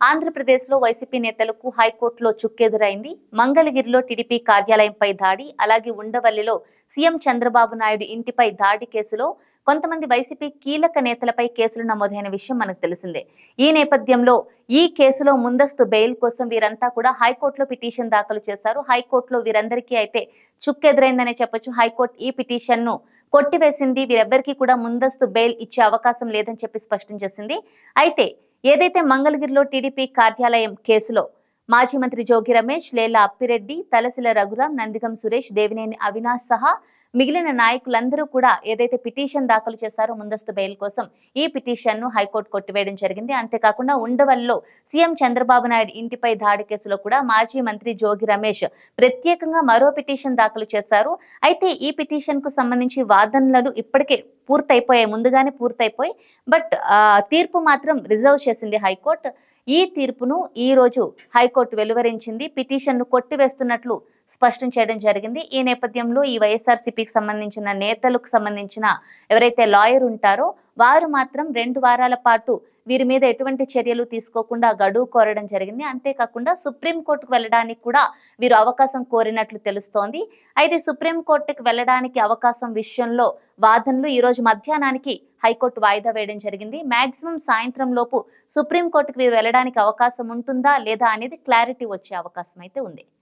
ఆంధ్రప్రదేశ్లో వైసీపీ నేతలకు హైకోర్టులో చుక్కెదురైంది. మంగళగిరిలో టీడీపీ కార్యాలయంపై దాడి అలాగే ఉండవల్లిలో సీఎం చంద్రబాబు నాయుడు ఇంటిపై దాడి కేసులో కొంతమంది వైసీపీ కీలక నేతలపై కేసులు నమోదైన విషయం మనకు తెలిసిందే. ఈ నేపథ్యంలో ఈ కేసులో ముందస్తు బెయిల్ కోసం వీరంతా కూడా హైకోర్టులో పిటిషన్ దాఖలు చేశారు. హైకోర్టులో వీరందరికీ అయితే చుక్కెదురైందనే చెప్పొచ్చు. హైకోర్టు ఈ పిటిషన్ను కొట్టివేసింది. వీరెవ్వరికీ కూడా ముందస్తు బెయిల్ ఇచ్చే అవకాశం లేదని చెప్పి స్పష్టం చేసింది. అయితే ఏదైతే మంగళగిరిలో టీడీపీ కార్యాలయం కేసులో మాజీ మంత్రి జోగి రమేష్ లేలా అప్పిరెడ్డి తలసిల రఘురాం నందిగం సురేష్ దేవినేని అవినాష్ సహా మిగిలిన నాయకులందరూ కూడా ఏదైతే పిటిషన్ దాఖలు చేశారో ముందస్తు బెయిల్ కోసం ఈ పిటిషన్ను హైకోర్టు కొట్టివేయడం జరిగింది. అంతేకాకుండా ఉండవల్లో సీఎం చంద్రబాబు నాయుడు ఇంటిపై దాడి కేసులో కూడా మాజీ మంత్రి జోగి రమేష్ ప్రత్యేకంగా మరో పిటిషన్ దాఖలు చేశారు. అయితే ఈ పిటిషన్కు సంబంధించి వాదనలు ఇప్పటికే పూర్తయిపోయాయి. ముందుగానే పూర్తయిపోయి బట్ తీర్పు మాత్రం రిజర్వ్ చేసింది హైకోర్టు. ఈ తీర్పును ఈ రోజు హైకోర్టు వెలువరించింది. పిటిషన్ను కొట్టివేస్తున్నట్లు స్పష్టం చేయడం జరిగింది. ఈ నేపథ్యంలో ఈ వైఎస్ఆర్సీపీకి సంబంధించిన నేతలకు సంబంధించిన ఎవరైతే లాయర్ ఉంటారో వారు మాత్రం రెండు వారాల పాటు వీరి మీద ఎటువంటి చర్యలు తీసుకోకుండా గడువు కోరడం జరిగింది. అంతేకాకుండా సుప్రీంకోర్టుకు వెళ్ళడానికి కూడా వీరు అవకాశం కోరినట్లు తెలుస్తోంది. అయితే సుప్రీంకోర్టుకు వెళ్ళడానికి అవకాశం విషయంలో వాదనలు ఈరోజు మధ్యాహ్నానికి హైకోర్టు వాయిదా వేయడం జరిగింది. మాక్సిమం సాయంత్రం లోపు సుప్రీంకోర్టుకు వీరు వెళ్ళడానికి అవకాశం ఉంటుందా లేదా అనేది క్లారిటీ వచ్చే అవకాశం అయితే ఉంది.